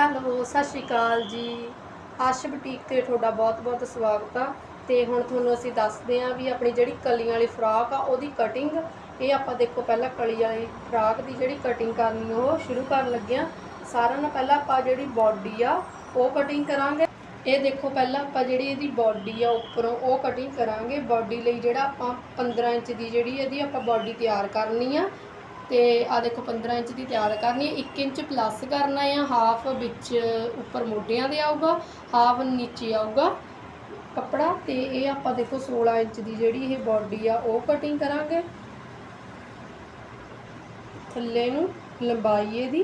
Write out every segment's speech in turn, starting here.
Hello, ਸਤਿ ਸ਼੍ਰੀ ਅਕਾਲ ਜੀ। ਆਸ਼ boutique ਤੇ ਤੁਹਾਡਾ ਬਹੁਤ-ਬਹੁਤ ਸਵਾਗਤ ਆ। ਤੇ ਹੁਣ ਤੁਹਾਨੂੰ ਅਸੀਂ ਦੱਸਦੇ ਹਾਂ ਵੀ ਆਪਣੀ ਜਿਹੜੀ ਕਲੀਆਂ ਵਾਲੀ ਫਰਾਕ ਆ, ਉਹਦੀ ਕਟਿੰਗ ਇਹ ਆਪਾਂ ਦੇਖੋ ਪਹਿਲਾਂ ਕਲੀ ਵਾਲੀ ਫਰਾਕ ਦੀ ਜਿਹੜੀ ਕਟਿੰਗ ਕਰਨੀ, ਉਹ ਸ਼ੁਰੂ ਕਰਨ ਲੱਗੇ ਹਾਂ ਸਾਰਿਆਂ ਨਾਲ ਪਹਿਲਾਂ ਆਪਾਂ ਜਿਹੜੀ ਬਾਡੀ ਆ, ਉਹ ਕਟਿੰਗ ਕਰਾਂਗੇ। ਇਹ ਦੇਖੋ ਪਹਿਲਾਂ ਆਪਾਂ ਜਿਹੜੀ ਇਹਦੀ ਬਾਡੀ ਆ ਉੱਪਰੋਂ, ਉਹ ਕਟਿੰਗ ਕਰਾਂਗੇ। ਬਾਡੀ ਲਈ ਜਿਹੜਾ ਆਪਾਂ 15 ਇੰਚ ਦੀ ਜਿਹੜੀ ਇਹਦੀ ਆਪਾਂ ਬਾਡੀ ਤਿਆਰ ਕਰਨੀ ਆ। ਤੇ ਆ ਦੇਖੋ 15 ਇੰਚ ਦੀ ਤਿਆਰ ਕਰਨੀ ਹੈ। 1 ਇੰਚ ਪਲੱਸ ਕਰਨਾ ਆ ਹਾਫ ਵਿੱਚ ਉੱਪਰ ਮੋਢਿਆਂ ਦੇ ਆਊਗਾ ਹਾਫ ਨੀਚੇ ਆਊਗਾ ਕੱਪੜਾ ਤੇ ਇਹ ਆਪਾਂ ਦੇਖੋ 16 ਇੰਚ ਦੀ ਜਿਹੜੀ ਇਹ ਬਾਡੀ ਆ, ਉਹ ਕਟਿੰਗ ਕਰਾਂਗੇ। ਥੱਲੇ ਨੂੰ ਲੰਬਾਈ ਇਹਦੀ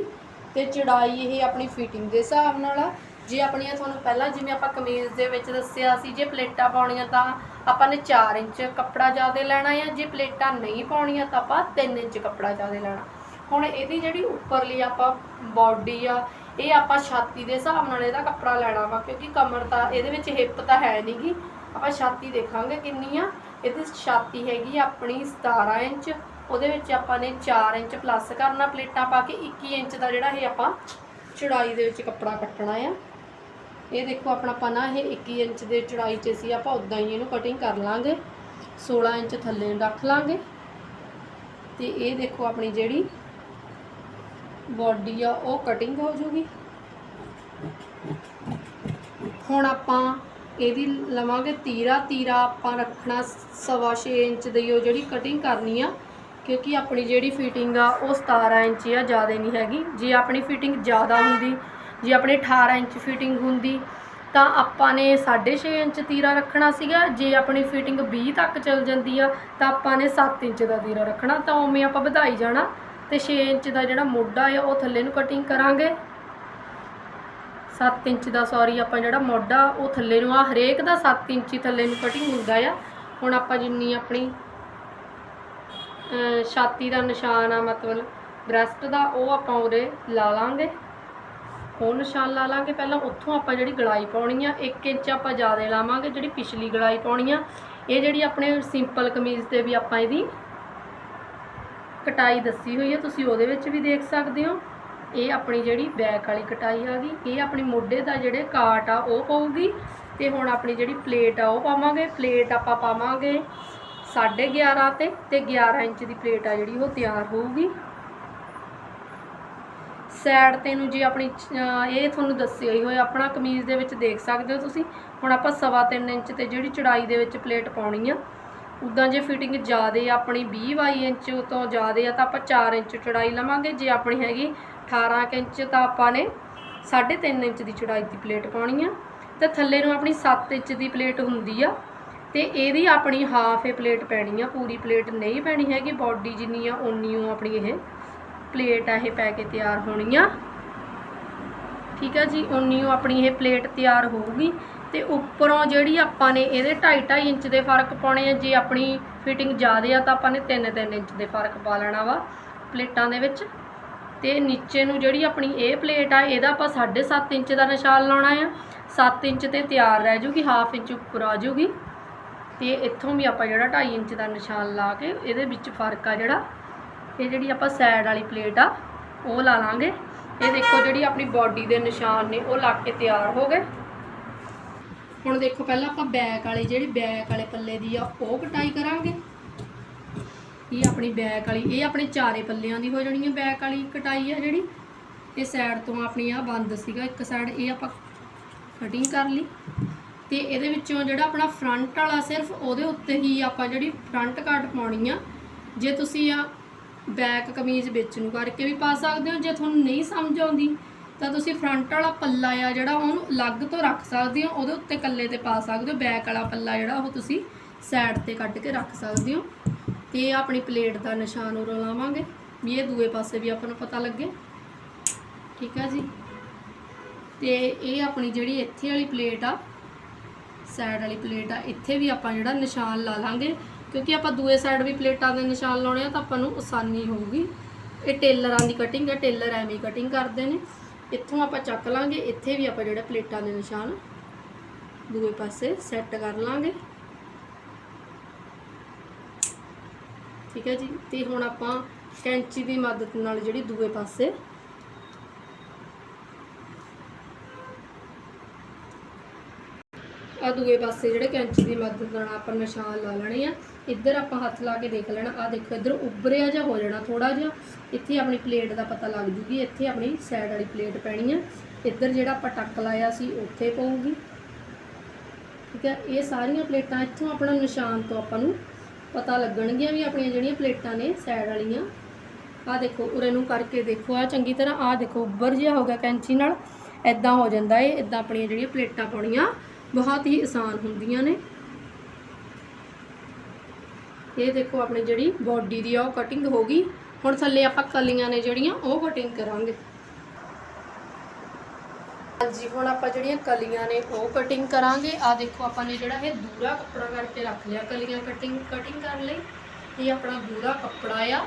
ਤੇ ਚੜਾਈ ਇਹ ਆਪਣੀ ਫਿਟਿੰਗ ਦੇ ਹਿਸਾਬ ਨਾਲ ਆ। ਜੇ ਆਪਣੀਆਂ ਤੁਹਾਨੂੰ ਪਹਿਲਾਂ ਜਿਵੇਂ ਆਪਾਂ ਕਮੀਜ਼ ਦੇ ਵਿੱਚ ਦੱਸਿਆ ਸੀ, ਜੇ ਪਲੇਟਾਂ ਪਾਉਣੀਆਂ ਤਾਂ ਆਪਾਂ ਨੇ 4 ਇੰਚ ਕੱਪੜਾ ਜ਼ਿਆਦਾ ਲੈਣਾ ਆ ਜੇ ਪਲੇਟਾਂ ਨਹੀਂ ਪਾਉਣੀਆਂ ਤਾਂ ਆਪਾਂ 3 ਇੰਚ ਕੱਪੜਾ ਜ਼ਿਆਦਾ ਲੈਣਾ। ਹੁਣ ਇਹਦੀ ਜਿਹੜੀ ਉੱਪਰਲੀ ਆਪਾਂ ਬਾਡੀ ਆ, ਇਹ ਆਪਾਂ ਛਾਤੀ ਦੇ ਹਿਸਾਬ ਨਾਲ ਇਹਦਾ ਕੱਪੜਾ ਲੈਣਾ ਵਾ, ਕਿਉਂਕਿ ਕਮਰ ਤਾਂ ਇਹਦੇ ਵਿੱਚ ਹਿੱਪ ਤਾਂ ਹੈ ਨਹੀਂਗੀ ਆਪਾਂ ਛਾਤੀ ਦੇਖਾਂਗੇ ਕਿੰਨੀ ਆ, ਇਹਦੀ ਛਾਤੀ ਹੈਗੀ ਆਪਣੀ 17 ਇੰਚ, ਉਹਦੇ ਵਿੱਚ ਆਪਾਂ ਨੇ 4 ਇੰਚ ਪਲੱਸ ਕਰਨਾ, ਪਲੇਟਾਂ ਪਾ ਕੇ 21 ਇੰਚ ਦਾ ਜਿਹੜਾ ਇਹ ਆਪਾਂ ਚੜਾਈ ਦੇ ਵਿੱਚ ਕੱਪੜਾ ਕੱਟਣਾ ਆ। ਇਹ ਦੇਖੋ, ਆਪਣਾ ਪਨਾ ਇਹ 21 ਇੰਚ ਦੇ ਚੜਾਈ 'ਚ ਸੀ। ਆਪਾਂ ਉਦਾਂ ਹੀ ਇਹਨੂੰ ਕਟਿੰਗ ਕਰ ਲਾਂਗੇ। 16 ਇੰਚ ਥੱਲੇ ਨੂੰ ਰੱਖ ਲਾਂਗੇ। ਤੇ ਇਹ ਦੇਖੋ, ਆਪਣੀ ਜਿਹੜੀ ਬਾਡੀ ਆ, ਉਹ ਕਟਿੰਗ ਹੋ ਜੂਗੀ। ਹੁਣ ਆਪਾਂ ਇਹਦੀ ਲਵਾਂਗੇ ਤੀਰਾ। ਤੀਰਾ ਆਪਾਂ ਰੱਖਣਾ ਸਵਾ ਛੇ ਇੰਚ ਦੀ ਉਹ ਜਿਹੜੀ ਕਟਿੰਗ ਕਰਨੀ ਆ, ਕਿਉਂਕਿ ਆਪਣੀ ਜਿਹੜੀ ਫਿਟਿੰਗ ਆ, ਉਹ 17 ਇੰਚ ਆ, ਜ਼ਿਆਦਾ ਨਹੀਂ ਹੈਗੀ। ਜੇ ਆਪਣੀ ਫਿਟਿੰਗ ਜ਼ਿਆਦਾ ਹੁੰਦੀ ਜੇ ਆਪਣੀ 18 ਇੰਚ ਫਿਟਿੰਗ ਹੁੰਦੀ, ਤਾਂ ਆਪਾਂ ਨੇ 6.5 ਇੰਚ ਤੀਰਾ ਰੱਖਣਾ ਸੀਗਾ। ਜੇ ਆਪਣੀ ਫਿਟਿੰਗ 20 ਤੱਕ ਚੱਲ ਜਾਂਦੀ ਆ, ਤਾਂ ਆਪਾਂ ਨੇ 7 ਇੰਚ ਦਾ ਤੀਰਾ ਰੱਖਣਾ। ਤਾਂ ਉਵੇਂ ਆਪਾਂ ਵਧਾਈ ਜਾਣਾ ਤੇ 6 ਇੰਚ ਦਾ ਜਿਹੜਾ ਮੋਢਾ ਆ, ਉਹ ਥੱਲੇ ਨੂੰ ਕਟਿੰਗ ਕਰਾਂਗੇ। 7 ਇੰਚ ਦਾ ਸੌਰੀ ਆਪਾਂ ਜਿਹੜਾ ਮੋਢਾ, ਉਹ ਥੱਲੇ ਨੂੰ ਆ, ਹਰੇਕ ਦਾ 7 ਇੰਚੀ ਥੱਲੇ ਨੂੰ ਕਟਿੰਗ ਹੁੰਦਾ ਆ। ਹੁਣ ਆਪਾਂ ਜਿੰਨੀ ਆਪਣੀ ਛਾਤੀ ਦਾ ਨਿਸ਼ਾਨ ਆ, ਮਤਲਬ ਬ੍ਰੈਸਟ ਦਾ, ਉਹ ਆਪਾਂ ਉਰੇ ਲਾ ਲਾਂਗੇ। ਉਹ ਨਿਸ਼ਾਨ ਲਾ ਲਾਂਗੇ। ਪਹਿਲਾਂ ਉੱਥੋਂ ਆਪਾਂ ਜਿਹੜੀ ਗਲਾਈ ਪਾਉਣੀ ਆ 1 ਇੰਚ ਆਪਾਂ ਜ਼ਿਆਦਾ ਲਾਵਾਂਗੇ, ਜਿਹੜੀ ਪਿਛਲੀ ਗਲਾਈ ਪਾਉਣੀ ਆ। ਇਹ ਜਿਹੜੀ ਆਪਣੇ ਸਿੰਪਲ ਕਮੀਜ਼ ਤੇ ਵੀ ਆਪਾਂ ਇਹਦੀ ਕਟਾਈ ਦੱਸੀ ਹੋਈ ਹੈ ਤੁਸੀਂ ਉਹਦੇ ਵਿੱਚ ਵੀ ਦੇਖ ਸਕਦੇ ਹੋ। ਇਹ ਆਪਣੀ ਜਿਹੜੀ ਬੈਕ ਵਾਲੀ ਕਟਾਈ ਆ ਗਈ। ਇਹ ਆਪਣੀ ਮੋਢੇ ਦਾ ਜਿਹੜੇ ਕਾਟ ਆ, ਉਹ ਪਊਗੀ। ਤੇ ਹੁਣ ਆਪਣੀ ਜਿਹੜੀ ਪਲੇਟ ਆ, ਉਹ ਪਾਵਾਂਗੇ। ਪਲੇਟ ਆਪਾਂ ਪਾਵਾਂਗੇ 11.5 ਤੇ ਤੇ 11 ਇੰਚ ਦੀ ਪਲੇਟ ਆ ਜਿਹੜੀ, ਉਹ ਤਿਆਰ ਹੋਊਗੀ। ਸਾਈਡ ਤੇ ਨੂੰ ਜੇ ਆਪਣੀ ਇਹ ਤੁਹਾਨੂੰ ਦੱਸਿਆ ਹੀ ਹੋਇਆ ਆਪਣਾ ਕਮੀਜ਼ ਦੇ ਵਿੱਚ ਦੇਖ ਸਕਦੇ ਹੋ ਤੁਸੀਂ। ਹੁਣ ਆਪਾਂ ਸਵਾ ਤਿੰਨ ਇੰਚ ਤੇ ਜਿਹੜੀ ਚੜਾਈ ਦੇ ਵਿੱਚ ਪਲੇਟ ਪਾਉਣੀ ਆ ਉਦਾਂ ਜੇ ਫਿਟਿੰਗ ਜ਼ਿਆਦਾ ਆਪਣੀ 20 22 ਇੰਚ ਤੋਂ ਜ਼ਿਆਦਾ ਆ ਤਾਂ ਆਪਾਂ 4 ਇੰਚ ਚੜਾਈ ਲਵਾਂਗੇ। ਜੇ ਆਪਣੀ ਹੈਗੀ 18 ਕੁ ਇੰਚ ਤਾਂ ਆਪਾਂ ਨੇ 3.5 ਇੰਚ ਦੀ ਚੜਾਈ ਦੀ ਪਲੇਟ ਪਾਉਣੀ ਆ। ਤੇ ਥੱਲੇ ਨੂੰ ਆਪਣੀ 7 ਇੰਚ ਦੀ ਪਲੇਟ ਹੁੰਦੀ ਆ, ਤੇ ਇਹਦੀ ਆਪਣੀ ਹਾਫ ਏ ਪਲੇਟ ਪੈਣੀ ਆ, ਪੂਰੀ ਪਲੇਟ ਨਹੀਂ ਪੈਣੀ ਹੈਗੀ ਬਾਡੀ ਜਿੰਨੀ ਆ, ਓਨੀ ਓ ਆਪਣੀ ਇਹ ਪਲੇਟ ਆ ਇਹ ਪੈ ਕੇ ਤਿਆਰ ਹੋਣੀ ਆ। ਠੀਕ ਆ ਜੀ, ਉਨੀ ਉਹ ਆਪਣੀ ਇਹ ਪਲੇਟ ਤਿਆਰ ਹੋਊਗੀ ਤੇ ਉੱਪਰੋਂ ਜਿਹੜੀ ਆਪਾਂ ਨੇ ਇਹਦੇ 2.5 2.5 ਇੰਚ ਦੇ ਫ਼ਰਕ ਪਾਉਣੇ ਆ, ਜੇ ਆਪਣੀ ਫਿਟਿੰਗ ਜ਼ਿਆਦਾ ਆ ਤਾਂ ਆਪਾਂ ਨੇ 3-3 ਇੰਚ ਦੇ ਫ਼ਰਕ ਪਾ ਲੈਣਾ ਵਾ ਪਲੇਟਾਂ ਦੇ ਵਿੱਚ। ਤੇ ਨੀਚੇ ਨੂੰ ਜਿਹੜੀ ਆਪਣੀ ਇਹ ਪਲੇਟ ਆ, ਇਹਦਾ ਆਪਾਂ 7.5 ਇੰਚ ਦਾ ਨਿਸ਼ਾਨ ਲਾਉਣਾ ਆ। 7 ਇੰਚ ਤੇ ਤਿਆਰ ਰਹਿ ਜੂਗੀ, ਹਾਫ ਇੰਚ ਉੱਪਰ ਆ ਜੂਗੀ। ਤੇ ਇੱਥੋਂ ਵੀ ਆਪਾਂ ਜਿਹੜਾ 2.5 ਇੰਚ ਦਾ ਨਿਸ਼ਾਨ ਲਾ ਕੇ ਇਹਦੇ ਵਿੱਚ ਫ਼ਰਕ ਆ ਜਿਹੜਾ ਇਹ ਜਿਹੜੀ ਆਪਾਂ ਸਾਈਡ ਵਾਲੀ ਪਲੇਟ ਆ, ਉਹ ਲਾ ਲਾਂਗੇ। ਇਹ ਦੇਖੋ ਜਿਹੜੀ ਆਪਣੀ ਬਾਡੀ ਦੇ ਨਿਸ਼ਾਨ ਨੇ, ਉਹ ਲਾ ਕੇ ਤਿਆਰ ਹੋ ਗਏ। ਹੁਣ ਦੇਖੋ, ਪਹਿਲਾਂ ਆਪਾਂ ਬੈਕ ਵਾਲੀ ਜਿਹੜੀ ਬੈਕ ਵਾਲੇ ਪੱਲੇ ਦੀ ਆ, ਉਹ ਕਟਾਈ ਕਰਾਂਗੇ। ਇਹ ਆਪਣੀ ਬੈਕ ਵਾਲੀ, ਇਹ ਆਪਣੇ ਚਾਰੇ ਪੱਲਿਆਂ ਦੀ ਹੋ ਜਾਣੀ ਹੈ ਬੈਕ ਵਾਲੀ ਕਟਾਈ ਆ ਜਿਹੜੀ। ਇਹ ਸਾਈਡ ਤੋਂ ਆਪਣੀ ਆ ਬੰਦ ਸੀਗਾ, ਇੱਕ ਸਾਈਡ ਇਹ ਆਪਾਂ ਕਟਿੰਗ ਕਰ ਲਈ। ਤੇ ਇਹਦੇ ਵਿੱਚੋਂ ਜਿਹੜਾ ਆਪਣਾ ਫਰੰਟ ਵਾਲਾ ਸਿਰਫ ਉਹਦੇ ਉੱਤੇ ਹੀ ਆਪਾਂ ਜਿਹੜੀ ਫਰੰਟ ਕੱਟ ਪਾਉਣੀ ਆ, ਜੇ ਤੁਸੀਂ ਆ ਬੈਕ ਕਮੀਜ਼ ਵਿੱਚ ਨੂੰ ਕਰਕੇ ਵੀ ਪਾ ਸਕਦੇ ਹੋ, ਜੇ ਤੁਹਾਨੂੰ ਨਹੀਂ ਸਮਝ ਆਉਂਦੀ, ਤਾਂ ਤੁਸੀਂ ਫਰੰਟ ਵਾਲਾ ਪੱਲਾ ਆ ਜਿਹੜਾ ਉਹਨੂੰ ਅਲੱਗ ਤੋਂ ਰੱਖ ਸਕਦੇ ਹੋ, ਉਹਦੇ ਉੱਤੇ ਕੱਲੇ ਤੇ ਪਾ ਸਕਦੇ ਹੋ, ਬੈਕ ਵਾਲਾ ਪੱਲਾ ਜਿਹੜਾ ਉਹ ਤੁਸੀਂ ਸਾਈਡ ਤੇ ਕੱਢ ਕੇ ਰੱਖ ਸਕਦੇ ਹੋ। ਤੇ ਇਹ ਆਪਣੀ ਪਲੇਟ ਦਾ ਨਿਸ਼ਾਨ ਉਰੋਂ ਲਾਵਾਂਗੇ, ਵੀ ਇਹ ਦੂਏ ਪਾਸੇ ਵੀ ਆਪਾਂ ਨੂੰ ਪਤਾ ਲੱਗੇ। ਠੀਕ ਆ ਜੀ। ਤੇ ਇਹ ਆਪਣੀ ਜਿਹੜੀ ਇੱਥੇ ਵਾਲੀ ਪਲੇਟ ਆ ਸਾਈਡ ਵਾਲੀ ਪਲੇਟ ਆ, ਇੱਥੇ ਵੀ ਆਪਾਂ ਜਿਹੜਾ ਨਿਸ਼ਾਨ ਲਾ ਲਾਂਗੇ। ਕਿਉਂਕਿ ਆਪਾਂ ਦੂਏ ਸਾਈਡ ਵੀ ਪਲੇਟਾਂ ਦੇ ਨਿਸ਼ਾਨ ਲਾਉਣੇ ਆ ਤਾਂ ਆਪਾਂ ਨੂੰ ਆਸਾਨੀ ਹੋਊਗੀ। ਇਹ ਟੇਲਰਾਂ ਦੀ ਕਟਿੰਗ ਹੈ ਟੇਲਰ ਐਵੇਂ ਕਟਿੰਗ ਕਰਦੇ ਨੇ। ਇੱਥੋਂ ਆਪਾਂ ਚੱਕ ਲਾਂਗੇ, ਇੱਥੇ ਵੀ ਆਪਾਂ ਜਿਹੜੇ ਪਲੇਟਾਂ ਦੇ ਨਿਸ਼ਾਨ ਦੂਏ ਪਾਸੇ ਸੈੱਟ ਕਰ ਲਾਂਗੇ। ਠੀਕ ਹੈ ਜੀ? ਤੇ ਹੁਣ ਆਪਾਂ ਕੈਂਚੀ ਦੀ ਮਦਦ ਨਾਲ ਜਿਹੜੀ ਦੂਏ ਪਾਸੇ ਆ ਦੂਏ ਪਾਸੇ ਜਿਹੜੇ ਕੈਂਚੀ ਦੀ ਮਦਦ ਨਾਲ ਆਪਾਂ ਨਿਸ਼ਾਨ ਲਾ ਲੈਣੇ ਆ। ਇੱਧਰ ਆਪਾਂ ਹੱਥ ਲਾ ਕੇ ਦੇਖ ਲੈਣਾ। ਆ ਦੇਖੋ, ਇੱਧਰ ਉੱਭਰਿਆ ਜਿਹਾ ਹੋ ਜਾਣਾ ਥੋੜਾ ਜਿਹਾ। ਇੱਥੇ ਆਪਣੀ ਪਲੇਟ ਦਾ ਪਤਾ ਲੱਗ ਜੂਗੀ। ਇੱਥੇ ਆਪਣੀ ਸਾਈਡ ਵਾਲੀ ਪਲੇਟ ਪੈਣੀ ਆ। ਇੱਧਰ ਜਿਹੜਾ ਆਪਾਂ ਟੱਕ ਲਾਇਆ ਸੀ, ਉੱਥੇ ਪਊਗੀ। ਠੀਕ ਹੈ ਇਹ ਸਾਰੀਆਂ ਪਲੇਟਾਂ ਇੱਥੋਂ ਆਪਣਾ ਨਿਸ਼ਾਨ ਤੋਂ ਆਪਾਂ ਨੂੰ ਪਤਾ ਲੱਗਣਗੀਆਂ ਵੀ ਆਪਣੀਆਂ ਜਿਹੜੀਆਂ ਪਲੇਟਾਂ ਨੇ ਸਾਈਡ ਵਾਲੀਆਂ। ਆ ਦੇਖੋ, ਉਰੇ ਨੂੰ ਕਰਕੇ ਦੇਖੋ। ਆ ਚੰਗੀ ਤਰ੍ਹਾਂ ਆ ਦੇਖੋ, ਉੱਭਰ ਜਿਹਾ ਹੋ ਗਿਆ ਕੈਂਚੀ ਨਾਲ। ਐਦਾਂ ਹੋ ਜਾਂਦਾ ਏ। ਐਦਾਂ ਆਪਣੀਆਂ ਜਿਹੜੀਆਂ ਪਲੇਟਾਂ ਪਾਉਣੀਆਂ। ਬਹੁਤ ਹੀ ਆਸਾਨ ਹੁੰਦੀਆਂ ਨੇ। ਇਹ ਦੇਖੋ ਆਪਣੀ ਜਿਹੜੀ ਬਾਡੀ ਦੀ ਆ ਉਹ ਕਟਿੰਗ ਹੋ ਗਈ। ਹੁਣ ਥੱਲੇ ਆਪਾਂ ਕਲੀਆਂ ਨੇ ਜਿਹੜੀਆਂ, ਉਹ ਕਟਿੰਗ ਕਰਾਂਗੇ। ਹਾਂਜੀ, ਹੁਣ ਆਪਾਂ ਜਿਹੜੀਆਂ ਕਲੀਆਂ ਨੇ, ਉਹ ਕਟਿੰਗ ਕਰਾਂਗੇ। ਆ ਦੇਖੋ ਆਪਾਂ ਨੇ ਜਿਹੜਾ ਇਹ ਦੂਰਾ ਕੱਪੜਾ ਕਰਕੇ ਰੱਖ ਲਿਆ ਕਲੀਆਂ ਕਟਿੰਗ ਕਟਿੰਗ ਕਰਨ ਲਈ। ਇਹ ਆਪਣਾ ਦੂਰਾ ਕੱਪੜਾ ਆ।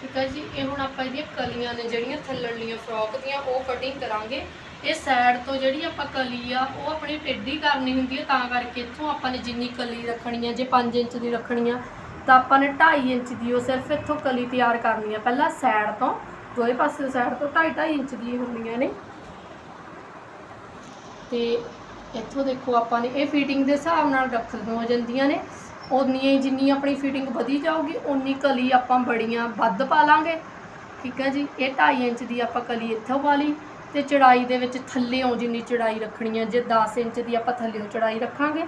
ਠੀਕ ਹੈ ਜੀ, ਇਹ ਹੁਣ ਆਪਾਂ ਇਹਦੀਆਂ ਕਲੀਆਂ ਨੇ ਜਿਹੜੀਆਂ ਥੱਲੜੀਆਂ ਫਰੋਕ ਦੀਆਂ, ਉਹ ਕਟਿੰਗ ਕਰਾਂਗੇ। ਇਹ ਸਾਈਡ ਤੋਂ ਜਿਹੜੀ ਆਪਾਂ ਕਲੀ ਆ, ਉਹ ਆਪਣੀ ਟੇਢੀ ਕਰਨੀ ਹੁੰਦੀ ਹੈ ਤਾਂ ਕਰਕੇ ਇੱਥੋਂ ਆਪਾਂ ਨੇ ਜਿੰਨੀ ਕਲੀ ਰੱਖਣੀ ਹੈ ਜੇ 5 ਇੰਚ ਦੀ ਰੱਖਣੀ ਆ, ਤਾਂ ਆਪਾਂ ਨੇ 2.5 ਇੰਚ ਦੀ ਉਹ ਸਿਰਫ ਇੱਥੋਂ ਕਲੀ ਤਿਆਰ ਕਰਨੀ ਆ। ਪਹਿਲਾਂ ਸਾਈਡ ਤੋਂ ਦੋਵੇਂ ਪਾਸੇ ਸਾਈਡ ਤੋਂ 2.5 2.5 ਇੰਚ ਦੀ ਹੁੰਦੀਆਂ ਨੇ। ਤੇ ਇੱਥੋਂ ਦੇਖੋ ਆਪਾਂ ਨੇ, ਇਹ ਫਿਟਿੰਗ ਦੇ ਹਿਸਾਬ ਨਾਲ ਰੱਖ ਹੋ ਜਾਂਦੀਆਂ ਨੇ। ਉਨੀ ਜਿੰਨੀ ਆਪਣੀ ਫਿਟਿੰਗ ਵਧੀ ਜਾਊਗੀ ਉਨੀ ਕਲੀ ਆਪਾਂ ਬੜੀਆਂ ਵੱਧ ਪਾ ਲਾਂਗੇ। ਠੀਕ ਹੈ ਜੀ? ਇਹ 2.5 ਇੰਚ ਦੀ ਆਪਾਂ ਕਲੀ ਇੱਥੋਂ ਪਾ ਲਈ। ਤੇ ਚੜਾਈ ਦੇ ਵਿੱਚ ਥੱਲੇੋਂ ਜਿੰਨੀ ਚੜਾਈ ਰੱਖਣੀ ਹੈ, ਜੇ 10 ਇੰਚ ਦੀ ਆਪਾਂ ਥੱਲੇੋਂ ਚੜਾਈ ਰੱਖਾਂਗੇ।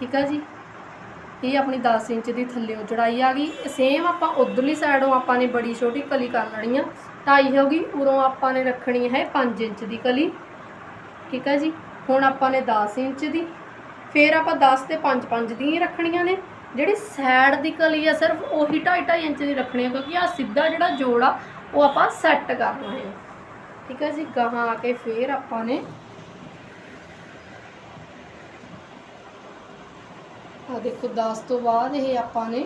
ਠੀਕ ਹੈ ਜੀ? ਇਹ ਆਪਣੀ 10 ਇੰਚ ਦੀ ਥੱਲੇੋਂ ਚੜਾਈ ਆ ਗਈ। ਸੇਮ ਆਪਾਂ ਉਧਰਲੀ ਸਾਈਡੋਂ ਆਪਾਂ ਨੇ ਬੜੀ ਛੋਟੀ ਕਲੀ ਕਰ ਲੈਣੀ ਆ। ਢਾਈ ਹੋ ਗਈ, ਉਰੋਂ ਆਪਾਂ ਨੇ ਰੱਖਣੀ ਹੈ 5 ਇੰਚ ਦੀ ਕਲੀ। ਠੀਕ ਹੈ ਜੀ? ਹੁਣ ਆਪਾਂ ਨੇ 10 ਇੰਚ ਦੀ। ਫਿਰ ਆਪਾਂ 10 ਤੇ 5 5 ਦੀਆਂ ਹੀ ਰੱਖਣੀਆਂ ਨੇ। ਜਿਹੜੀ ਸਾਈਡ ਦੀ ਕਲੀ ਆ, ਸਿਰਫ ਉਹੀ 2.5 2.5 ਇੰਚ ਦੀ ਰੱਖਣੀ ਆ, ਕਿਉਂਕਿ ਆ ਸਿੱਧਾ ਜਿਹੜਾ ਜੋੜ ਆ, ਉਹ ਆਪਾਂ ਸੈੱਟ ਕਰਨਾ ਹੈ। ਠੀਕ ਹੈ ਜੀ, ਗਾਹਾਂ ਆ ਕੇ ਫਿਰ ਆਪਾਂ ਨੇ ਆ ਦੇਖੋ 10 ਤੋਂ ਬਾਅਦ ਇਹ ਆਪਾਂ ਨੇ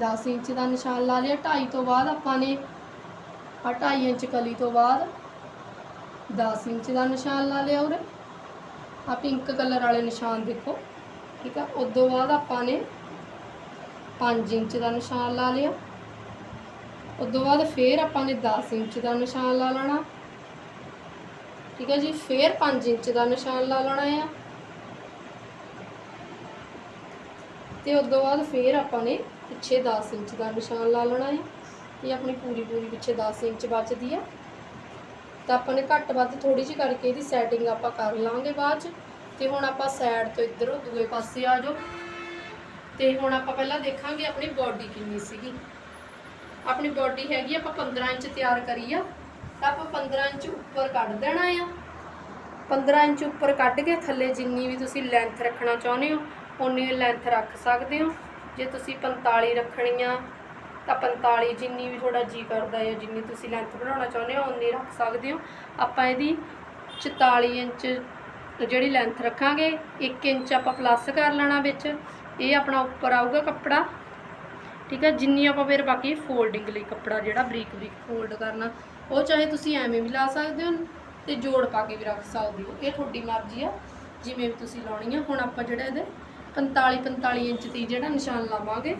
10 ਇੰਚ ਦਾ ਨਿਸ਼ਾਨ ਲਾ ਲਿਆ 2.5 ਤੋਂ ਬਾਅਦ ਆਪਾਂ ਨੇ ਆ 2.5 ਇੰਚ ਕਲੀ ਤੋਂ ਬਾਅਦ 10 ਇੰਚ ਦਾ ਨਿਸ਼ਾਨ ਲਾ ਲਿਆ ਉਰੇ। ਆ ਪਿੰਕ ਕਲਰ ਵਾਲੇ ਨਿਸ਼ਾਨ ਦੇਖੋ, ਠੀਕ ਆ, ਉਸ ਤੋਂ ਬਾਅਦ ਆਪਾਂ ਨੇ 5 ਇੰਚ ਦਾ ਨਿਸ਼ਾਨ ਲਾ ਲਿਆ। ਉਸ ਤੋਂ ਬਾਅਦ ਫੇਰ ਆਪਾਂ ਨੇ 10 ਇੰਚ ਦਾ ਨਿਸ਼ਾਨ ਲਾ ਲੈਣਾ। ਠੀਕ ਹੈ ਜੀ, ਫੇਰ 5 ਇੰਚ ਦਾ ਨਿਸ਼ਾਨ ਲਾ ਲੈਣਾ ਆ। ਤੇ ਉਸ ਤੋਂ ਬਾਅਦ ਫੇਰ ਆਪਾਂ ਨੇ ਪਿੱਛੇ 10 ਇੰਚ ਦਾ ਨਿਸ਼ਾਨ ਲਾ ਲੈਣਾ ਹੈ ਇਹ ਆਪਣੀ ਪੂਰੀ ਪੂਰੀ ਪਿੱਛੇ 10 ਇੰਚ ਬਚਦੀ ਆ। ਤਾਂ ਆਪਾਂ ਨੇ ਘੱਟ ਵੱਧ ਥੋੜੀ ਜਿਹੀ ਕਰਕੇ ਇਹਦੀ ਸੈਟਿੰਗ ਆਪਾਂ ਕਰ ਲਾਂਗੇ ਬਾਅਦ ਚ। ਤੇ ਹੁਣ ਆਪਾਂ ਸਾਈਡ ਤੋਂ ਇੱਧਰੋਂ ਦੂਏ ਪਾਸੇ ਆ ਜਾਓ। ਤੇ ਹੁਣ ਆਪਾਂ ਪਹਿਲਾਂ ਦੇਖਾਂਗੇ ਆਪਣੀ ਬਾਡੀ ਕਿੰਨੀ ਸੀਗੀ। ਆਪਣੀ ਬਾਡੀ ਹੈਗੀ ਆਪਾਂ 15 ਇੰਚ ਤਿਆਰ ਕਰੀ ਆ। ਤਾਂ ਆਪਾਂ 15 ਇੰਚ ਉੱਪਰ ਕੱਢ ਦੇਣਾ ਆ। 15 ਇੰਚ ਉੱਪਰ ਕੱਢ ਕੇ ਥੱਲੇ ਜਿੰਨੀ ਵੀ ਤੁਸੀਂ ਲੈਂਥ ਰੱਖਣਾ ਚਾਹੁੰਦੇ ਹੋ ਉਨੀ ਲੈਂਥ ਰੱਖ ਸਕਦੇ ਹੋ। ਜੇ ਤੁਸੀਂ 45 ਰੱਖਣੀ ਆ, ਤਾਂ 45 ਜਿੰਨੀ ਵੀ ਤੁਹਾਡਾ ਜੀ ਕਰਦਾ ਹੈ ਜਿੰਨੀ ਤੁਸੀਂ ਲੈਂਥ ਬਣਾਉਣਾ ਚਾਹੁੰਦੇ ਹੋ ਉਨੀ ਰੱਖ ਸਕਦੇ ਹੋ। ਆਪਾਂ ਇਹਦੀ 44 ਇੰਚ ਜਿਹੜੀ ਲੈਂਥ ਰੱਖਾਂਗੇ 1 ਇੰਚ ਆਪਾਂ ਪਲੱਸ ਕਰ ਲੈਣਾ ਵਿੱਚ। ਇਹ ਆਪਣਾ ਉੱਪਰ ਆਊਗਾ ਕੱਪੜਾ। ਠੀਕ ਹੈ ਜਿੰਨੀ ਆਪਾਂ ਫਿਰ ਬਾਕੀ ਫੋਲਡਿੰਗ ਲਈ ਕੱਪੜਾ ਜਿਹੜਾ ਬਰੀਕ ਬਰੀਕ ਫੋਲਡ ਕਰਨਾ। ਉਹ ਚਾਹੇ ਤੁਸੀਂ ਐਵੇਂ ਵੀ ਲਾ ਸਕਦੇ ਹੋ ਤੇ ਜੋੜ ਪਾ ਕੇ ਵੀ ਰੱਖ ਸਕਦੇ ਹੋ। ਇਹ ਤੁਹਾਡੀ ਮਰਜ਼ੀ ਆ, ਜਿਵੇਂ ਵੀ ਤੁਸੀਂ ਲਾਉਣੀ ਆ। ਹੁਣ ਆਪਾਂ ਜਿਹੜਾ ਇਹਦੇ 45 45 ਇੰਚ ਦੀ ਜਿਹੜਾ ਨਿਸ਼ਾਨ ਲਾਵਾਂਗੇ।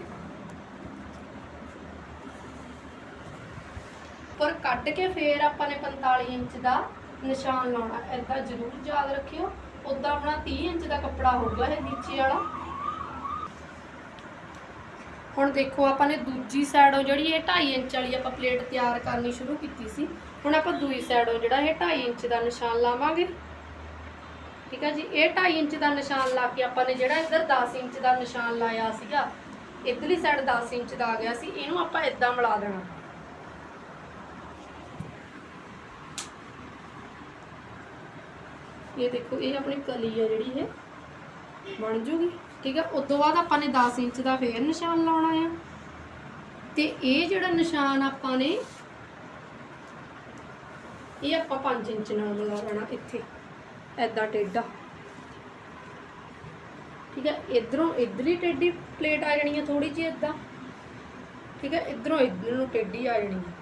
ਪਰ ਕੱਢ ਕੇ ਫੇਰ ਆਪਾਂ ਨੇ 45 ਇੰਚ ਦਾ ਨਿਸ਼ਾਨ ਲਾਉਣਾ। ਐਦਾਂ ਜ਼ਰੂਰ ਯਾਦ ਰੱਖਿਓ। ਉਦਾਂ ਆਪਣਾ 30 ਇੰਚ ਦਾ ਕੱਪੜਾ ਹੋਊਗਾ ਇਹ ਨੀਚੇ ਵਾਲਾ। ਹੁਣ ਦੇਖੋ, ਆਪਾਂ ਨੇ ਦੂਜੀ ਸਾਈਡੋਂ ਜਿਹੜੀ ਇਹ 2.5 ਇੰਚ ਵਾਲੀ ਆਪਾਂ ਪਲੇਟ ਤਿਆਰ ਕਰਨੀ ਸ਼ੁਰੂ ਕੀਤੀ ਸੀ। ਹੁਣ ਆਪਾਂ ਦੂਜੀ ਸਾਈਡੋਂ ਜਿਹੜਾ ਇਹ 2.5 ਇੰਚ ਦਾ ਨਿਸ਼ਾਨ ਲਾਵਾਂਗੇ। ਠੀਕ ਹੈ ਜੀ? ਇਹ 2.5 ਇੰਚ ਦਾ ਨਿਸ਼ਾਨ ਲਾ ਕੇ ਆਪਾਂ ਨੇ ਜਿਹੜਾ ਇੱਧਰ 10 ਇੰਚ ਦਾ ਨਿਸ਼ਾਨ ਲਾਇਆ ਸੀਗਾ, ਇੱਧਰਲੀ ਸਾਈਡ 10 ਇੰਚ ਦਾ ਆ ਗਿਆ ਸੀ, ਇਹਨੂੰ ਆਪਾਂ ਇਦਾਂ ਮਿਲਾ ਦੇਣਾ। ਇਹ ਦੇਖੋ, ਇਹ ਆਪਣੀ ਕਲੀ ਹੈ ਜਿਹੜੀ ਇਹ। ਬਣ ਜੂਗੀ। ਠੀਕ ਹੈ ਉਸ ਤੋਂ ਬਾਅਦ ਆਪਾਂ ਨੇ 10 ਇੰਚ ਦਾ ਫੇਰ ਨਿਸ਼ਾਨ ਲਾਉਣਾ ਆ। ਤੇ ਇਹ ਜਿਹੜਾ ਨਿਸ਼ਾਨ ਆਪਾਂ ਨੇ, ਇਹ ਆਪਾਂ 5 ਇੰਚ ਨਾਲ ਮਿਲਾ ਲੈਣਾ ਇੱਥੇ ਐਦਾਂ ਟੇਢਾ। ਠੀਕ ਹੈ, ਇਧਰੋਂ ਇਧਰਲੀ ਟੇਢੀ ਪਲੇਟ ਆ ਜਾਣੀ ਹੈ ਥੋੜੀ ਜਿਹੀ ਐਦਾਂ ਠੀਕ ਹੈ, ਇਧਰੋਂ ਇਧਰ ਨੂੰ ਟੇਢੀ ਆ ਜਾਣੀ ਹੈ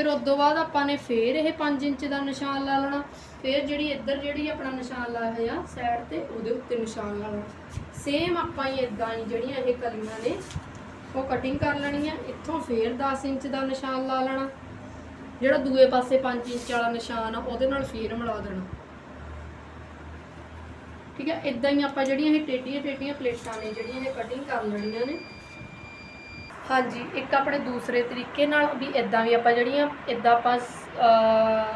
ਫਿਰ ਉਸ ਤੋਂ ਬਾਅਦ ਆਪਾਂ ਨੇ ਫੇਰ ਇਹ 5 ਇੰਚ ਦਾ ਨਿਸ਼ਾਨ ਲਾ ਲੈਣਾ। ਫਿਰ ਜਿਹੜੀ ਇੱਧਰ ਜਿਹੜੀ ਆਪਣਾ ਨਿਸ਼ਾਨ ਲਾਇਆ ਹੋਇਆ ਸਾਈਡ ਤੇ ਉਹਦੇ ਉੱਤੇ ਨਿਸ਼ਾਨ ਲਾ ਲੈਣਾ। ਸੇਮ ਆਪਾਂ ਹੀ ਇਦਾਂ ਹੀ ਜਿਹੜੀਆਂ ਇਹ ਕਲੀਆਂ ਨੇ, ਉਹ ਕਟਿੰਗ ਕਰ ਲੈਣੀ ਲੈਣੀਆਂ। ਇੱਥੋਂ ਫੇਰ 10 ਇੰਚ ਦਾ ਨਿਸ਼ਾਨ ਲਾ ਲੈਣਾ। ਜਿਹੜਾ ਦੂਏ ਪਾਸੇ 5 ਇੰਚ ਵਾਲਾ ਨਿਸ਼ਾਨ ਆ, ਉਹਦੇ ਨਾਲ ਫੇਰ ਮਿਲਾ ਦੇਣਾ। ਠੀਕ ਹੈ ਇਦਾਂ ਹੀ ਆਪਾਂ ਜਿਹੜੀਆਂ ਇਹ ਟੇਟੀਆਂ ਟੇਟੀਆਂ ਪਲੇਟਾਂ ਨੇ, ਜਿਹੜੀਆਂ ਇਹ ਕਟਿੰਗ ਕਰ ਲੈਣੀਆਂ ਨੇ ਹਾਂਜੀ, ਇੱਕ ਆਪਣੇ ਦੂਸਰੇ ਤਰੀਕੇ ਨਾਲ ਵੀ ਇਦਾਂ ਵੀ ਆਪਾਂ ਜਿਹੜੀਆਂ ਇਦਾਂ ਆਪਾਂ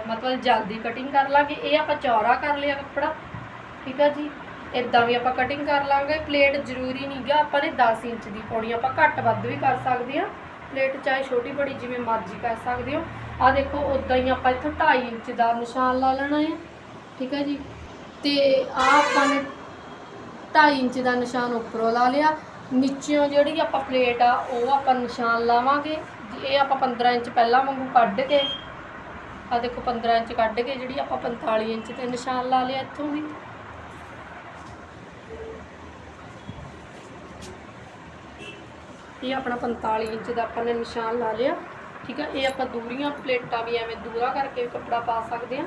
ਮਤਲਬ ਜਲਦੀ ਕਟਿੰਗ ਕਰ ਲਾਂਗੇ, ਇਹ ਆਪਾਂ ਚੌੜਾ ਕਰ ਲਿਆ ਕੱਪੜਾ, ਠੀਕ ਆ ਜੀ? ਇਦਾਂ ਵੀ ਆਪਾਂ ਕਟਿੰਗ ਕਰ ਲਾਂਗੇ ਪਲੇਟ ਜ਼ਰੂਰੀ ਨਹੀਂਗਾ ਆਪਾਂ ਨੇ 10 ਇੰਚ ਦੀ ਪਾਉਣੀ ਆਪਾਂ ਘੱਟ ਵੱਧ ਵੀ ਕਰ ਸਕਦੇ ਆ ਪਲੇਟ ਚਾਹੇ ਛੋਟੀ ਬੜੀ ਜਿਵੇਂ ਮਰਜ਼ੀ ਕਰ ਸਕਦੇ ਹੋ। ਆ ਦੇਖੋ ਉਦਾਂ ਹੀ ਆਪਾਂ ਇੱਥੋਂ 2.5 ਇੰਚ ਦਾ ਨਿਸ਼ਾਨ ਲਾ ਲੈਣਾ ਹੈ, ਠੀਕ ਹੈ ਜੀ? ਤੇ ਆ ਆਪਾਂ ਨੇ 2.5 ਇੰਚ ਦਾ ਨਿਸ਼ਾਨ ਉੱਪਰੋਂ ਲਾ ਲਿਆ ਨੀਚਿਓਂ ਜਿਹੜੀ ਆਪਾਂ ਪਲੇਟ ਆ, ਉਹ ਆਪਾਂ ਨਿਸ਼ਾਨ ਲਾਵਾਂਗੇ। ਇਹ ਆਪਾਂ 15 ਇੰਚ ਪਹਿਲਾਂ ਵਾਂਗੂ ਕੱਢ ਕੇ ਆ ਦੇਖੋ 15 ਇੰਚ ਕੱਢ ਕੇ ਜਿਹੜੀ ਆਪਾਂ 45 ਇੰਚ ਤੇ ਨਿਸ਼ਾਨ ਲਾ ਲਿਆ ਇੱਥੋਂ ਵੀ। ਇਹ ਆਪਣਾ 45 ਇੰਚ ਦਾ ਆਪਾਂ ਨੇ ਨਿਸ਼ਾਨ ਲਾ ਲਿਆ। ਠੀਕ ਆ, ਇਹ ਆਪਾਂ ਦੂਰੀਆਂ ਪਲੇਟਾਂ ਵੀ ਐਵੇਂ ਦੂਰਾ ਕਰਕੇ ਕੱਪੜਾ ਪਾ ਸਕਦੇ ਆ।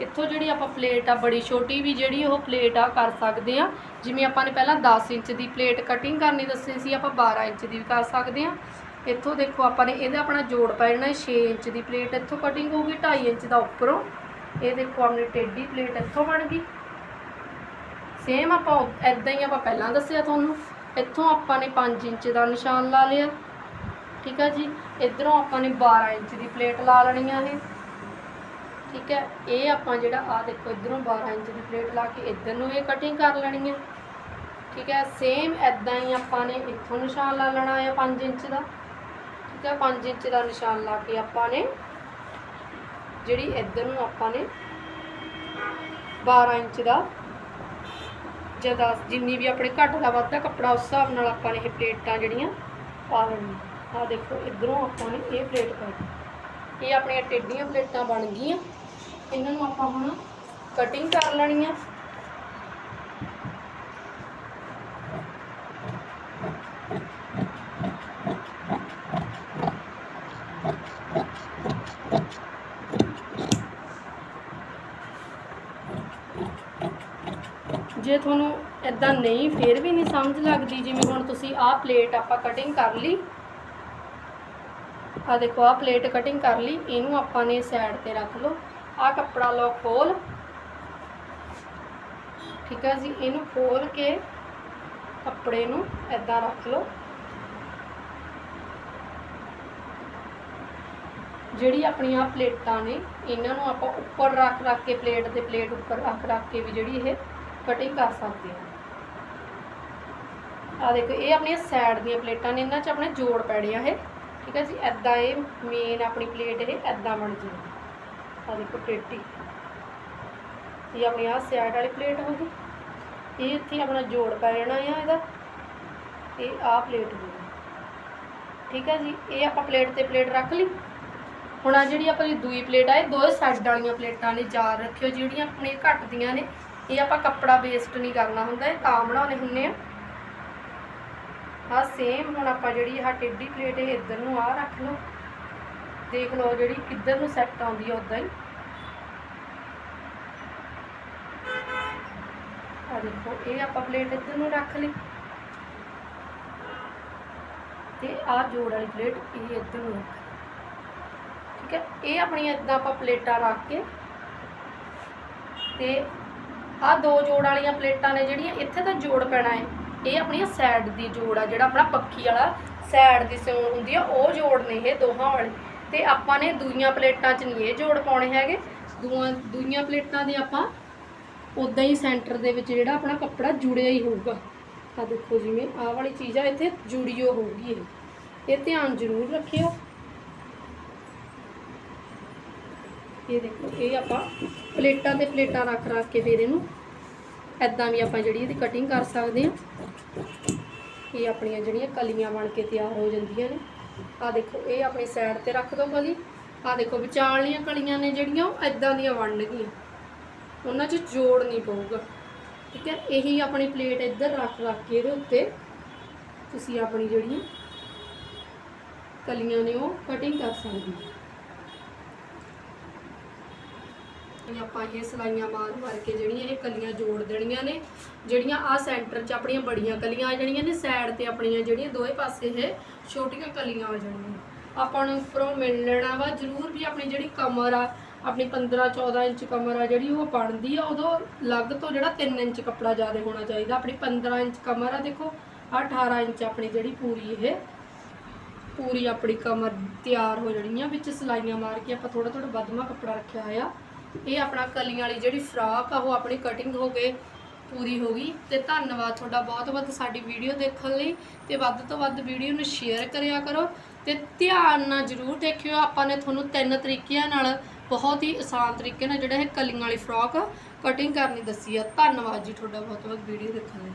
ਇੱਥੋਂ ਜਿਹੜੀ ਆਪਾਂ ਪਲੇਟ ਆ, ਬੜੀ ਛੋਟੀ ਵੀ ਜਿਹੜੀ ਉਹ ਪਲੇਟ ਆ, ਕਰ ਸਕਦੇ ਆ। ਜਿਵੇਂ ਆਪਾਂ ਨੇ ਪਹਿਲਾਂ 10 ਇੰਚ ਦੀ ਪਲੇਟ ਕਟਿੰਗ ਕਰਨੀ ਦੱਸੀ ਸੀ, ਆਪਾਂ 12 ਇੰਚ ਦੀ ਵੀ ਕਰ ਸਕਦੇ ਆ। ਇੱਥੋਂ ਦੇਖੋ ਆਪਾਂ ਨੇ ਇਹਦਾ ਆਪਣਾ ਜੋੜ ਪੈ ਜਾਣਾ 6 ਇੰਚ ਦੀ ਪਲੇਟ ਇੱਥੋਂ ਕਟਿੰਗ ਹੋਊਗੀ 2.5 ਇੰਚ ਦਾ ਉੱਪਰੋਂ। ਇਹ ਦੇਖੋ ਆਪਣੀ ਟੇਢੀ ਪਲੇਟ ਇੱਥੋਂ ਬਣ ਗਈ। ਸੇਮ ਆਪਾਂ ਐਦਾਂ ਹੀ ਆਪਾਂ ਪਹਿਲਾਂ ਦੱਸਿਆ ਤੁਹਾਨੂੰ। ਇੱਥੋਂ ਆਪਾਂ ਨੇ 5 ਇੰਚ ਦਾ ਨਿਸ਼ਾਨ ਲਾ ਲਿਆ। ਠੀਕ ਆ ਜੀ? ਇਧਰੋਂ ਆਪਾਂ ਨੇ 12 ਇੰਚ ਦੀ ਪਲੇਟ ਲਾ ਲੈਣੀ ਆ ਇਹ। ਠੀਕ ਹੈ, ਇਹ ਆਪਾਂ ਜਿਹੜਾ ਆ ਦੇਖੋ ਇਧਰੋਂ 12 ਇੰਚ ਦੀ ਪਲੇਟ ਲਾ ਕੇ ਇਧਰ ਨੂੰ ਇਹ ਕਟਿੰਗ ਕਰ ਲੈਣੀ ਹੈ। ਠੀਕ ਹੈ ਸੇਮ ਐਦਾਂ ਹੀ ਆਪਾਂ ਨੇ ਇੱਥੋਂ ਨਿਸ਼ਾਨ ਲਾ ਲੈਣਾ ਹੈ 5 ਇੰਚ ਦਾ। ਠੀਕ ਹੈ 5 ਇੰਚ ਦਾ ਨਿਸ਼ਾਨ ਲਾ ਕੇ ਆਪਾਂ ਨੇ ਜਿਹੜੀ ਇਧਰ ਨੂੰ ਆਪਾਂ ਨੇ 12 ਇੰਚ ਦਾ ਜਾਂ 10 ਜਿੰਨੀ ਵੀ ਆਪਣੇ ਘੱਟ ਦਾ ਵੱਧਦਾ ਕੱਪੜਾ ਉਸ ਹਿਸਾਬ ਨਾਲ ਆਪਾਂ ਨੇ ਇਹ ਪਲੇਟਾਂ ਜਿਹੜੀਆਂ ਪਾ ਲੈਣੀਆਂ। ਆ ਦੇਖੋ, ਇਧਰੋਂ ਆਪਾਂ ਨੇ ਇਹ ਪਲੇਟ ਪਾਈ ਇਹ ਆਪਣੀਆਂ ਟੇਢੀਆਂ ਪਲੇਟਾਂ ਬਣ ਗਈਆਂ। ਇਹਨਾਂ ਨੂੰ ਆਪਾਂ ਹੁਣ ਕਟਿੰਗ ਕਰ ਲੈਣੀ ਆ। ਜੇ ਤੁਹਾਨੂੰ ਇਦਾਂ ਨਹੀਂ, ਫੇਰ ਵੀ ਨਹੀਂ ਸਮਝ ਲੱਗਦੀ, ਜਿਵੇਂ ਹੁਣ ਤੁਸੀਂ ਆਹ ਪਲੇਟ ਆਪਾਂ ਕਟਿੰਗ ਕਰ ਲਈ। ਆ ਦੇਖੋ, ਆਹ ਪਲੇਟ ਕਟਿੰਗ ਕਰ ਲਈ, ਇਹਨੂੰ ਆਪਾਂ ਨੇ ਸਾਈਡ ਤੇ ਰੱਖ ਲਓ। ਆਹ ਕੱਪੜਾ ਲਓ ਖੋਲ। ਠੀਕ ਹੈ ਜੀ, ਇਹਨੂੰ ਖੋਲ ਕੇ ਕੱਪੜੇ ਨੂੰ ਇਦਾਂ ਰੱਖ ਲਓ। ਜਿਹੜੀ ਆਪਣੀਆਂ ਪਲੇਟਾਂ ਨੇ, ਇਹਨਾਂ ਨੂੰ ਆਪਾਂ ਉੱਪਰ ਰੱਖ ਰੱਖ ਕੇ, ਪਲੇਟ ਤੇ ਪਲੇਟ ਉੱਪਰ ਰੱਖ ਰੱਖ ਕੇ ਵੀ ਜਿਹੜੀ ਇਹ ਕਟਿੰਗ ਕਰ ਸਕਦੇ ਹਾਂ। ਆ ਦੇਖੋ, ਇਹ ਆਪਣੀਆਂ ਸਾਈਡ ਦੀਆਂ ਪਲੇਟਾਂ ਨੇ, ਇਹਨਾਂ 'ਚ ਆਪਣੇ ਜੋੜ ਪੈਣੇ ਆ ਇਹ। ਠੀਕ ਹੈ ਜੀ ਐਦਾਂ ਇਹ ਮੇਨ ਆਪਣੀ ਪਲੇਟ ਇਹ ਐਦਾਂ ਬਣ ਜੂ ਆ ਦੇਖੋ ਟੇਟੀ ਇਹ ਆਪਣੀ ਆ ਸਾਈਡ ਵਾਲੀ ਪਲੇਟ ਹੋ ਗਈ। ਇਹ ਇੱਥੇ ਆਪਣਾ ਜੋੜ ਪੈ ਜਾਣਾ ਆ ਇਹਦਾ। ਇਹ ਆ ਪਲੇਟ ਹੋ ਗਈ। ਠੀਕ ਹੈ ਜੀ, ਇਹ ਆਪਾਂ ਪਲੇਟ ਤੇ ਪਲੇਟ ਰੱਖ ਲਈ। ਹੁਣ ਆ ਜਿਹੜੀ ਆਪਣੀ ਦੂਈ ਪਲੇਟ ਆ, ਇਹ ਦੋਵੇਂ ਸਾਈਡ ਵਾਲੀਆਂ ਪਲੇਟਾਂ ਨੇ ਯਾਦ ਰੱਖਿਓ, ਜਿਹੜੀਆਂ ਆਪਣੇ ਘੱਟਦੀਆਂ ਨੇ। ਇਹ ਆਪਾਂ ਕੱਪੜਾ ਵੇਸਟ ਨਹੀਂ ਕਰਨਾ ਹੁੰਦਾ, ਇਹ ਤਾਂ ਬਣਾਉਣੇ ਹੁੰਦੇ ਆ। ਆ ਸੇਮ ਹੁਣ ਆਪਾਂ ਜਿਹੜੀ ਆਹ ਟੇਢੀ ਪਲੇਟ ਇਹ ਇੱਧਰ ਨੂੰ ਆ ਰੱਖ ਲਓ। ਦੇਖ ਲਓ ਜਿਹੜੀ ਕਿੱਧਰ ਨੂੰ ਸੈੱਟ ਆਉਂਦੀ ਹੈ ਉਦਾਂ ਹੀ। ਆ ਦੇਖੋ, ਇਹ ਆਪਾਂ ਪਲੇਟ ਇੱਧਰ ਨੂੰ ਰੱਖ ਲਈ। ਤੇ ਆਹ ਜੋੜ ਵਾਲੀ ਪਲੇਟ ਇਹ ਇੱਧਰ ਨੂੰ ਰੱਖ ਠੀਕ ਹੈ, ਇਹ ਆਪਣੀਆਂ ਇਦਾਂ ਆਪਾਂ ਪਲੇਟਾਂ ਰੱਖ ਕੇ ਤੇ ਆਹ ਦੋ ਜੋੜ ਵਾਲੀਆਂ ਪਲੇਟਾਂ ਨੇ ਜਿਹੜੀਆਂ, ਇੱਥੇ ਤਾਂ ਜੋੜ ਪੈਣਾ ਹੈ। ਇਹ ਆਪਣੀਆਂ ਸਾਈਡ ਦੀ ਜੋੜ ਆ, ਜਿਹੜਾ ਆਪਣਾ ਪੱਖੀ ਵਾਲਾ ਸਾਈਡ ਦੀ ਸਿਉਣ ਹੁੰਦੀ ਆ, ਉਹ ਜੋੜ ਨੇ ਇਹ ਦੋਹਾਂ ਵਾਲੇ। ਤੇ ਆਪਾਂ ਨੇ ਦੂਈਆਂ ਪਲੇਟਾਂ 'ਚ ਨਹੀਂ ਇਹ ਜੋੜ ਪਾਉਣੇ ਹੈਗੇ। ਦੂਆਂ ਦੂਈਆਂ ਪਲੇਟਾਂ ਦੇ ਆਪਾਂ ਉਦਾਂ ਹੀ ਸੈਂਟਰ ਦੇ ਵਿੱਚ ਜਿਹੜਾ ਆਪਣਾ ਕੱਪੜਾ ਜੁੜਿਆ ਹੀ ਹੋਊਗਾ। ਆ ਦੇਖੋ ਜਿਵੇਂ ਆਹ ਵਾਲੀ ਚੀਜ਼ ਆ, ਇੱਥੇ ਜੁੜੀਓ ਹੋਊਗੀ ਇਹ। ਇਹ ਧਿਆਨ ਜ਼ਰੂਰ ਰੱਖਿਓ। ਇਹ ਦੇਖੋ, ਇਹ ਆਪਾਂ ਪਲੇਟਾਂ ਤੇ ਪਲੇਟਾਂ ਰੱਖ ਰੱਖ ਕੇ ਫਿਰ ਇਹਨੂੰ ਐਦਾਂ ਵੀ ਆਪਾਂ ਜਿਹੜੀ ਇਹਦੀ ਕਟਿੰਗ ਕਰ ਸਕਦੇ ਹਾਂ। ਇਹ ਆਪਣੀਆਂ ਜਿਹੜੀਆਂ ਕਲੀਆਂ ਬਣ ਕੇ ਤਿਆਰ ਹੋ ਜਾਂਦੀਆਂ ਨੇ। ਆ ਦੇਖੋ, ਇਹ ਆਪਣੀ ਸਾਈਡ ਤੇ ਰੱਖ ਦੋ ਕਲੀ ਆ ਦੇਖੋ ਵਿਚਾਲੀਆਂ ਕਲੀਆਂ ਨੇ ਜਿਹੜੀਆਂ, ਉਹ ਐਦਾਂ ਦੀਆਂ ਬਣਨਗੀਆਂ ਉਹਨਾਂ 'ਚ ਜੋੜ ਨਹੀਂ ਪਊਗਾ। ਠੀਕ ਹੈ, ਇਹੀ ਆਪਣੀ ਪਲੇਟ ਇੱਧਰ ਰੱਖ ਰੱਖ ਕੇ ਇਹਦੇ ਉੱਤੇ ਤੁਸੀਂ ਆਪਣੀ ਜਿਹੜੀਆਂ ਕਲੀਆਂ ਨੇ ਉਹ ਕਟਿੰਗ ਕਰ ਸਕਦੇ ਹੋ। ਆਪਣੀਆਂ ਆਪਾਂ ਇਹ ਸਲਾਈਆਂ ਮਾਰ ਮਾਰ ਕੇ ਜਿਹੜੀਆਂ ਇਹ ਕਲੀਆਂ ਜੋੜ ਦੇਣੀਆਂ ਨੇ, ਜਿਹੜੀਆਂ ਆ ਸੈਂਟਰ 'ਚ ਆਪਣੀਆਂ ਬੜੀਆਂ ਕਲੀਆਂ ਆ ਜਾਣੀਆਂ ਨੇ ਸਾਈਡ ਤੇ ਆਪਣੀਆਂ ਜਿਹੜੀਆਂ ਦੋਵੇਂ ਪਾਸੇ ਇਹ ਛੋਟੀਆਂ ਕਲੀਆਂ ਆ ਜਾਣੀਆਂ ਆਪਾਂ ਨੂੰ ਉੱਪਰੋਂ ਮਿਲ ਲੈਣਾ ਵਾ, ਜ਼ਰੂਰ ਵੀ ਆਪਣੀ ਜਿਹੜੀ ਕਮਰ ਆ, ਆਪਣੀ 15 14 ਇੰਚ ਕਮਰ ਆ ਜਿਹੜੀ ਉਹ ਬਣਦੀ ਆ, ਉਦੋਂ ਲੱਗ ਤੋਂ ਜਿਹੜਾ 3 ਇੰਚ ਕੱਪੜਾ ਜ਼ਿਆਦਾ ਹੋਣਾ ਚਾਹੀਦਾ। ਆਪਣੀ 15 ਇੰਚ ਕਮਰ ਆ, ਦੇਖੋ, ਆਹ 18 ਇੰਚ ਆਪਣੀ ਜਿਹੜੀ ਪੂਰੀ ਇਹ, ਪੂਰੀ ਆਪਣੀ ਕਮਰ ਤਿਆਰ ਹੋ ਜਾਣੀ ਆ, ਵਿੱਚ ਸਲਾਈਆਂ ਮਾਰ ਕੇ ਆਪਾਂ ਥੋੜਾ ਥੋੜਾ ਵੱਧਵਾ ਕੱਪੜਾ ਰੱਖਿਆ ਹੋਇਆ। ਇਹ ਆਪਣਾ ਕਲੀਆਂ ਵਾਲੀ ਜਿਹੜੀ ਫਰਾਕ ਆ, ਉਹ ਆਪਣੀ ਕਟਿੰਗ ਹੋ ਕੇ ਪੂਰੀ ਹੋ ਗਈ। ਤੇ ਧੰਨਵਾਦ ਤੁਹਾਡਾ ਬਹੁਤ ਬਹੁਤ ਸਾਡੀ ਵੀਡੀਓ ਦੇਖਣ ਲਈ। ਤੇ ਵੱਧ ਤੋਂ ਵੱਧ ਵੀਡੀਓ ਨੂੰ ਸ਼ੇਅਰ ਕਰਿਆ ਕਰੋ। ਤੇ ਧਿਆਨ ਨਾਲ ਜਰੂਰ ਦੇਖਿਓ, ਆਪਾਂ ਨੇ ਤੁਹਾਨੂੰ ਤਿੰਨ ਤਰੀਕਿਆਂ ਨਾਲ ਬਹੁਤ ਹੀ ਆਸਾਨ ਤਰੀਕੇ ਨਾਲ ਜਿਹੜਾ ਇਹ ਕਲੀਆਂ ਵਾਲੀ ਫਰਾਕ ਕਟਿੰਗ ਕਰਨੀ ਦੱਸੀ ਆ। ਧੰਨਵਾਦ ਜੀ ਤੁਹਾਡਾ ਬਹੁਤ ਬਹੁਤ ਵੀਡੀਓ ਦੇਖਣ ਲਈ।